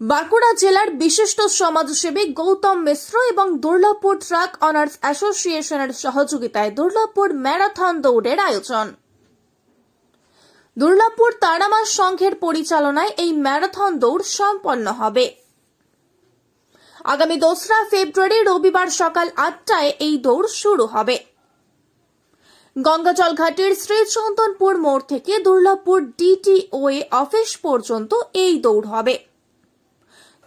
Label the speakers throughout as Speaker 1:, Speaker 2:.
Speaker 1: বাঁকুড়া জেলার বিশিষ্ট সমাজসেবী গৌতম মিশ্র এবং দুর্লভপুর ট্রাক অনার্স অ্যাসোসিয়েশনের সহযোগিতায় দুর্লভপুর ম্যারাথন দৌড়ের আয়োজন। দুর্লভপুর তারামা সংঘের পরিচালনায় এই ম্যারাথন দৌড় সম্পন্ন হবে। আগামী দোসরা ফেব্রুয়ারি রবিবার সকাল আটটায় এই দৌড় শুরু হবে। গঙ্গাজল ঘাটের শ্রীচন্দনপুর মোড় থেকে দুর্লভপুর ডিটিওএ অফিস পর্যন্ত এই দৌড় হবে।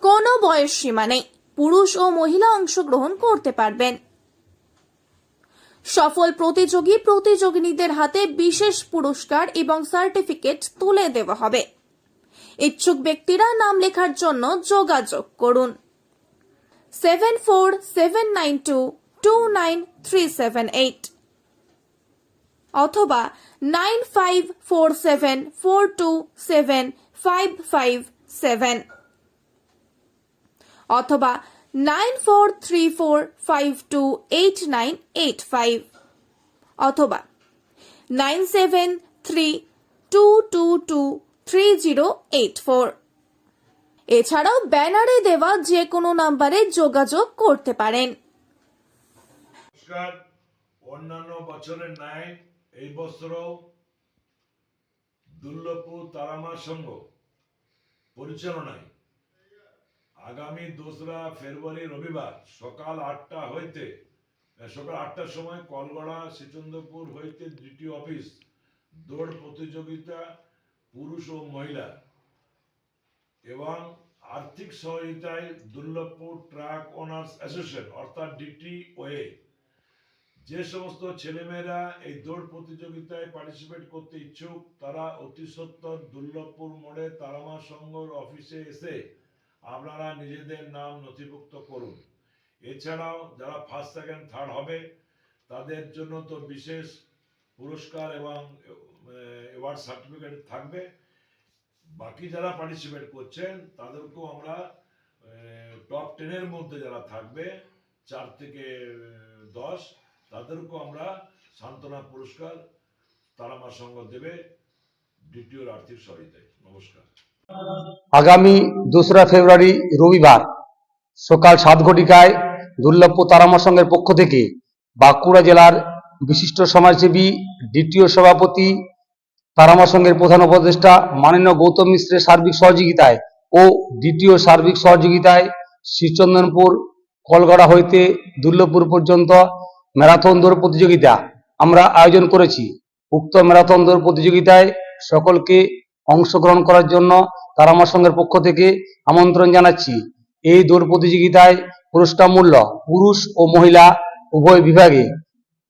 Speaker 1: কোনো বয়স সীমা নেই। পুরুষ ও মহিলা অংশগ্রহণ করতে পারবেন। সফল প্রতিযোগী প্রতিযোগিনীদের হাতে বিশেষ পুরস্কার এবং সার্টিফিকেট তুলে দেওয়া হবে। ইচ্ছুক ব্যক্তিরা নাম লেখার জন্য যোগাযোগ করুন। Seven four seven nine two two nine three seven eight অথবা nine five four seven four two seven five five seven. অথবা নাইন অথবা নাইন এছাড়াও ব্যানারে দেওয়া যে কোনো নাম্বারে যোগাযোগ করতে পারেন।
Speaker 2: অন্যান্য বছরের ন্যায় এই বছরও দুর্লভপুর তারামা সংঘ পরিচালনায় আগামী দোসরা ফেব্রুয়ারি রবিবার সকাল আটটা হইতে সকাল আটটার সময় কলগড়া শ্রীচন্দ্রপুর হইতে দ্বিতীয় অফিস, দৌড় প্রতিযোগিতা, পুরুষ ও মহিলা এবং আর্থিক সহযোগিতায় দুর্লভপুর ট্রাক ওনার্স অ্যাসোসিয়েশন, অর্থাৎ ডিটিওএ। যে সমস্ত ছেলেমেয়েরা এই দৌড় প্রতিযোগিতায় পার্টিসিপেট করতে ইচ্ছুক, তারা অতি সত্তর দুর্লভপুর মোড়ে তারামা সংঘর অফিসে এসে আপনারা নিজেদের নাম নথিভুক্ত করুন। এছাড়াও যারা ফার্স্ট সেকেন্ড থার্ড হবে, তাদের জন্য তো বিশেষ পুরস্কার এবং অ্যাওয়ার্ড সার্টিফিকেট থাকবে। বাকি যারা পার্টিসিপেট করছেন, তাদেরকেও আমরা টপ টেনের মধ্যে যারা থাকবে, চার থেকে দশ, তাদেরকেও আমরা সান্ত্বনা পুরস্কার তারামা সংঘ দেবে। দ্বিতীয় আর্থিক সহায়তায়। নমস্কার।
Speaker 3: আগামী দোসরা ফেব্রুয়ারি রবিবার সকাল সাত ঘটিকায় দুর্লভপুর তারামা সংঘের পক্ষ থেকে বাঁকুড়া জেলার বিশিষ্ট সমাজসেবী, দ্বিতীয় সভাপতি, তারামা সংঘের প্রধান উপদেষ্টা মাননীয় গৌতম মিশ্রের সার্বিক সহযোগিতায় ও দ্বিতীয় সার্বিক সহযোগিতায় শ্রীচন্দনপুর, কলগড়া হইতে দুর্লভপুর পর্যন্ত ম্যারাথন দৌড় প্রতিযোগিতা আমরা আয়োজন করেছি। উক্ত ম্যারাথন দৌড় প্রতিযোগিতায় সকলকে অংশগ্রহণ করার জন্য তারামা সংঘের পক্ষ থেকে আমন্ত্রণ জানাচ্ছি। এই দৌড় প্রতিযোগিতায় পুরস্কার মূল্য পুরুষ ও মহিলা উভয় বিভাগে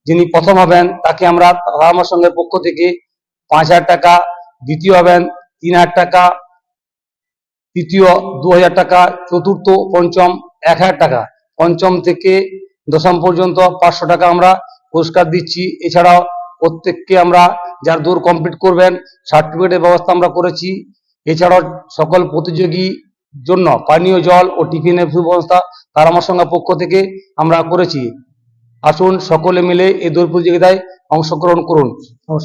Speaker 3: যিনি প্রথম হবেন, তাকে আমরা তারামা সংঘের পক্ষ থেকে পাঁচ হাজার টাকা, দ্বিতীয় হবেন তিন হাজার টাকা, তৃতীয় দু হাজার টাকা, চতুর্থ, পঞ্চম এক হাজার টাকা। পঞ্চম থেকে দশম পর্যন্ত পাঁচশো টাকা আমরা পুরস্কার দিচ্ছি। এছাড়াও প্রত্যেককে আমরা যার দূর কমপ্লিট করবেন সার্টিফিকেটের ব্যবস্থা আমরা করেছি। এছাড়াও সকল প্রতিযোগী জন্য পানীয় জল ও টিফিনের সুব্যবস্থা তার আমার সঙ্গে পক্ষ থেকে আমরা করেছি। আসুন সকলে মিলে এই দৌড় প্রতিযোগিতায় অংশগ্রহণ করুন। নমস্কার।